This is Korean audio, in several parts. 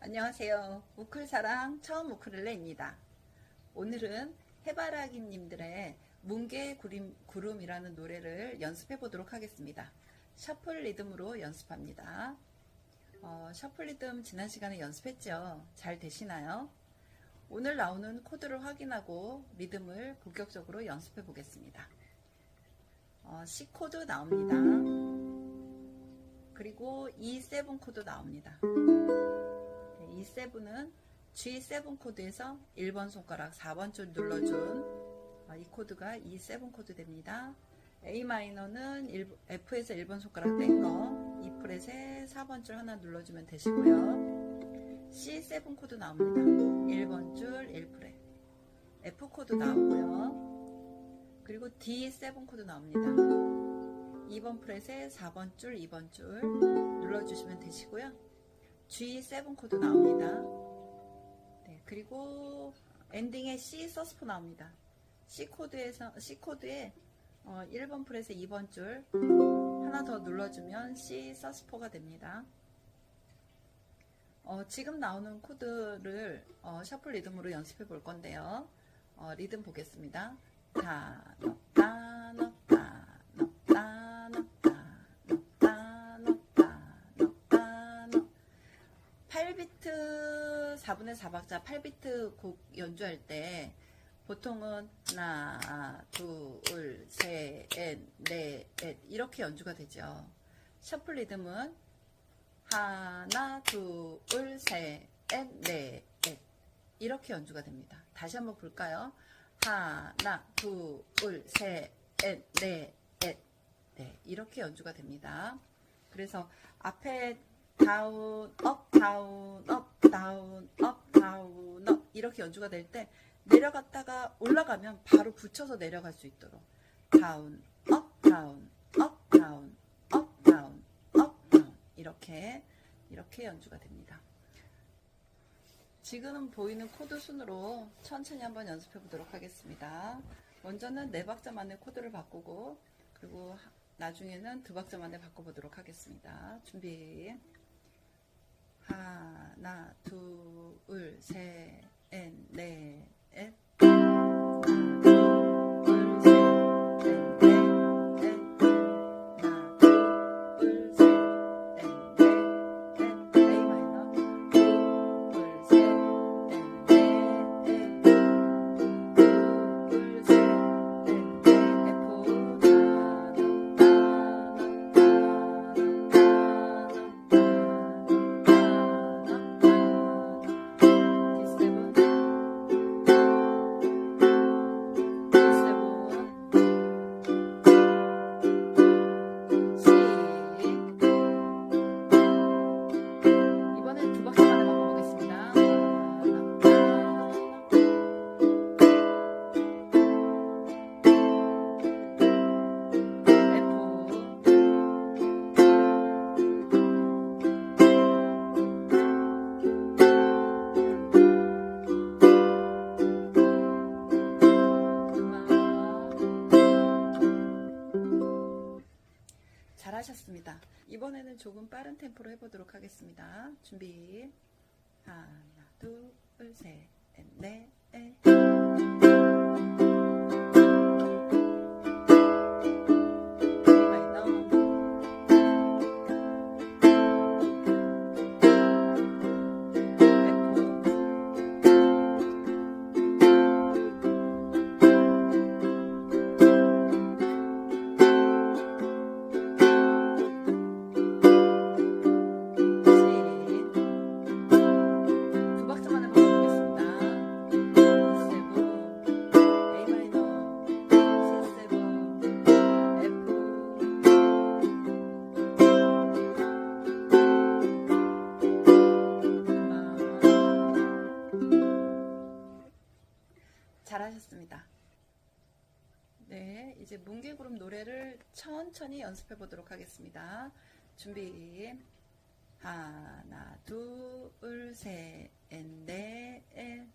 안녕하세요. 우클사랑 처음 우클렐레입니다. 오늘은 해바라기님들의 뭉게 구름, 구름 이라는 노래를 연습해 보도록 하겠습니다. 셔플 리듬으로 연습합니다. 어, 셔플 리듬 지난 시간에 연습했죠? 잘 되시나요? 오늘 나오는 코드를 확인하고 리듬을 본격적으로 연습해 보겠습니다. 어, C 코드 나옵니다. 그리고 E7 코드 나옵니다. 이 7은 G7 코드에서 1번 손가락 4번 줄 눌러준 어, 이 코드가 이7 코드 됩니다. A 마이너는 F에서 1번 손가락 뺀 거, E 프렛에 4번 줄 하나 눌러주면 되시고요. C7 코드 나옵니다. 1번 줄 1 프렛. F 코드 나오고요. 그리고 D7 코드 나옵니다. 2번 프렛에 4번 줄, 2번 줄 눌러주시면 되시고요. G7 코드 나옵니다. 네, 그리고 엔딩에 C 서스포 나옵니다. C 코드에서 C 코드에 어, 1번 프렛에 2번 줄 하나 더 눌러주면 C 서스포가 됩니다. 어, 지금 나오는 코드를 어, 셔플 리듬으로 연습해 볼 건데요. 어, 리듬 보겠습니다. 다 넣다 4분의 4박자 8비트 곡 연주할 때 보통은 하나, 둘, 셋, 넷, 넷 이렇게 연주가 되죠. 셔플 리듬은 하나, 둘, 셋, 넷, 넷 이렇게 연주가 됩니다. 다시 한번 볼까요? 하나, 둘, 셋, 넷, 넷 네, 이렇게 연주가 됩니다. 그래서 앞에 다운, 업, 다운, 업, 다운, 업, 다운, 업 이렇게 연주가 될 때 내려갔다가 올라가면 바로 붙여서 내려갈 수 있도록 다운, 업, 다운, 업, 다운, 업, 다운, 업, 다운 이렇게 이렇게 연주가 됩니다. 지금 보이는 코드 순으로 천천히 한번 연습해 보도록 하겠습니다. 먼저는 네 박자만의 코드를 바꾸고 그리고 나중에는 두 박자만에 바꿔보도록 하겠습니다. 준비. 하나, 둘, 셋, 넷, 넷. 하셨습니다. 이번에는 조금 빠른 템포로 해보도록 하겠습니다. 준비. 하나, 둘, 셋, 넷, 이제 뭉게구름 노래를 천천히 연습해 보도록 하겠습니다. 준비. 하나, 둘, 셋, 넷, 넷.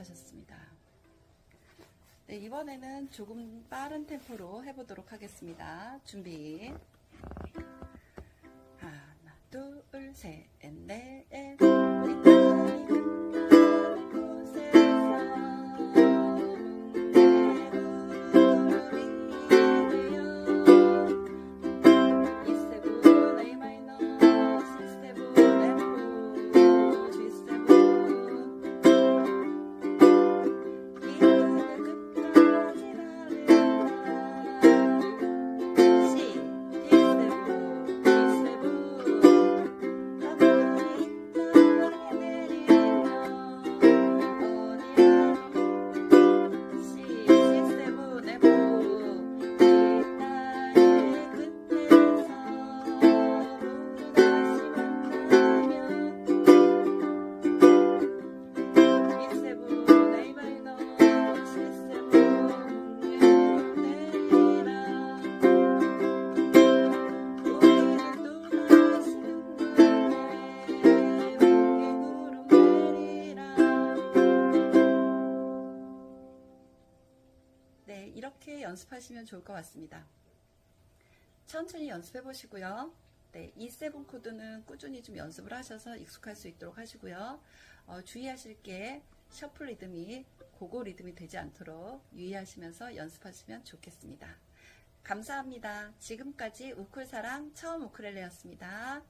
수고하셨습니다. 네, 이번에는 조금 빠른 템포로 해보도록 하겠습니다. 준비. 이렇게 연습하시면 좋을 것 같습니다 천천히 연습해 보시고요 네, 이 세븐 코드는 꾸준히 좀 연습을 하셔서 익숙할 수 있도록 하시고요. 어, 주의하실 게 셔플 리듬이 고고 리듬이 되지 않도록 유의하시면서 연습하시면 좋겠습니다. 감사합니다. 지금까지 우쿨사랑 처음 우쿨렐레였습니다.